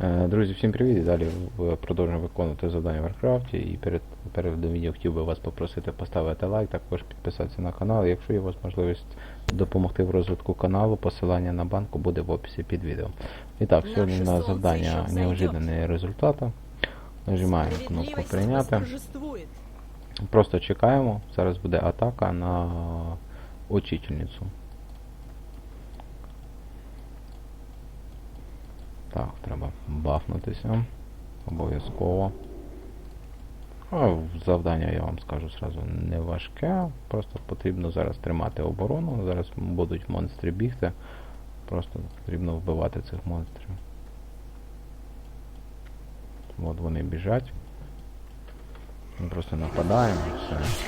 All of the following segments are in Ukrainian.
Е, Друзі, всім привіт! Далі продовжуємо виконувати завдання в Варкрафті. І перед переглядом відео хотів би вас попросити поставити лайк, також підписатися на канал. Якщо є у вас можливість допомогти в розвитку каналу, посилання на банку буде в описі під відео. І так, сьогодні сонце завдання неожидані результати. Нажимаємо кнопку прийняти. Просто чекаємо. Зараз буде атака на учительницю. Так, треба бафнутися. Обов'язково. А завдання, я вам скажу зразу, не важке. Просто потрібно зараз тримати оборону. Зараз будуть монстри бігти. Просто потрібно вбивати цих монстрів. От вони біжать. Ми просто нападаємо і все.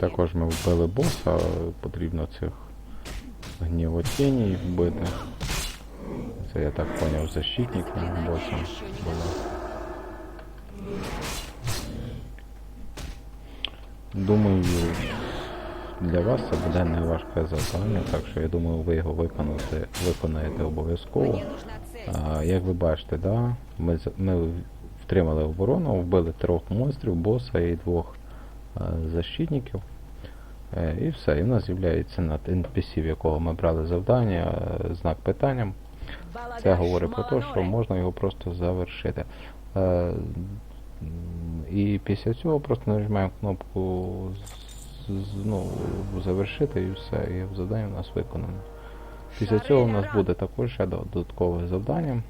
Також ми вбили боса, потрібно цих гнівотіній вбити. Це я так поняв, защитник боса було. Думаю, для вас це буде не важке завдання, так що я думаю, ви його виконати, виконаєте обов'язково. Як ви бачите, да, ми, ми втримали оборону, вбили трьох монстрів, боса і двох защитників. Е, і все, і в нас з'являється над NPC, в якого ми брали завдання, е, знак питання. Це говорить про те, що можна його просто завершити. Е, і після цього просто нажимаємо кнопку ну, завершити і все, і завдання у нас виконано. Після цього у нас буде також ще додаткове завдання,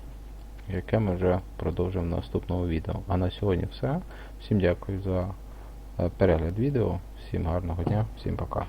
яке ми вже продовжимо в наступному відео. А на сьогодні все. Всім дякую за е, перегляд відео, всім гарного дня, всім пока.